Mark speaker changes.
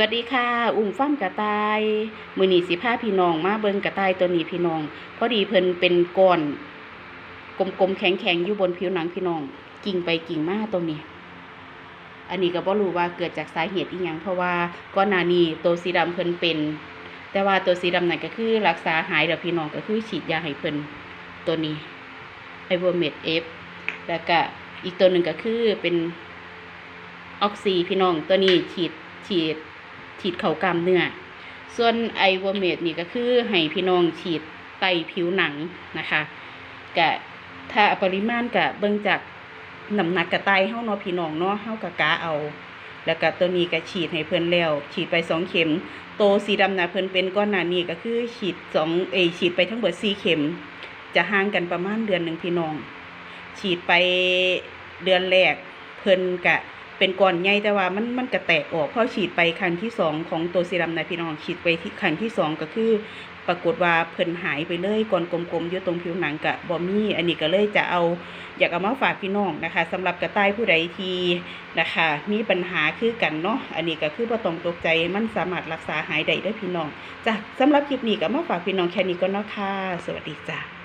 Speaker 1: สวัสดีค่ะ อุ้มฟ้ามกระต่ายมือหนีสิพาพี่น้องมาเบิงกระต่ายตัวนี้พี่น้อง พอดีเพิ่นเป็นก้อนกลมๆแข็งๆอยู่บนผิวหนังพี่น้อง กิ่งไปกิ่งมาตรงนี้ อันนี้ก็บ่รู้ว่าเกิดจากสาเหตุอีหยังเพราะว่าก่อนนานีตัวสีดำเพิ่นเป็น แต่ว่าตัวสีดำนั่นก็คือรักษาหายแล้วพี่น้องก็คือฉีดยาให้เพิ่นตัวนี้ไอโวเมดเอฟแล้วก็อีกตัวหนึ่งก็คือเป็นออกซีพี่น้องตัวนี้ฉีดฉีด ฉีดเข่ากล้ามเนื้อ ส่วนไอวอเมดนี่ก็คือให้พี่น้องฉีดไตผิวหนังนะคะกะถ้าปริมาณกะเบิ่งจากน้ำหนักกะไตเฮาเนาะพี่น้องเนาะเฮากะกะเอา แล้วก็ตัวนี้ก็ฉีดให้เพิ่นแล้ว ฉีดไปสองเข็ม โตสีดำนะเพิ่นเป็นก้อนหนานี้ก็คือฉีดสองเอฉีดไปทั้งหมดสี่เข็ม จะห่างกันประมาณเดือนหนึ่งพี่น้อง ฉีดไปเดือนแรก พิ่นกะเป็นก้อนใหญ่แต่ว่ามันมันกระแตกออกพอฉีดไปครั้งที่สองของตัวซีรัมนะพี่น้องฉีดไปที่ครั้งที่สองก็คือ ปรากฏว่าเพิ่นหายไปเลยก้อนกลมๆอยู่ตรงผิวหนังกะบอมี่อันนี้ก็เลยจะเอาอยากเอามาฝากพี่น้องนะคะสำหรับกระต่ายผู้ใดทีนะคะ มีปัญหาคือกันเนาะอันนี้ก็คือบ่ต้องตกใจมันสามารถรักษาหายได้ด้พี่น้องจ้ะสำหรับคลิปนี้ก็มาฝากพี่น้องแค่นี้ก็เนาะค่ะสวัสดีจ้ะ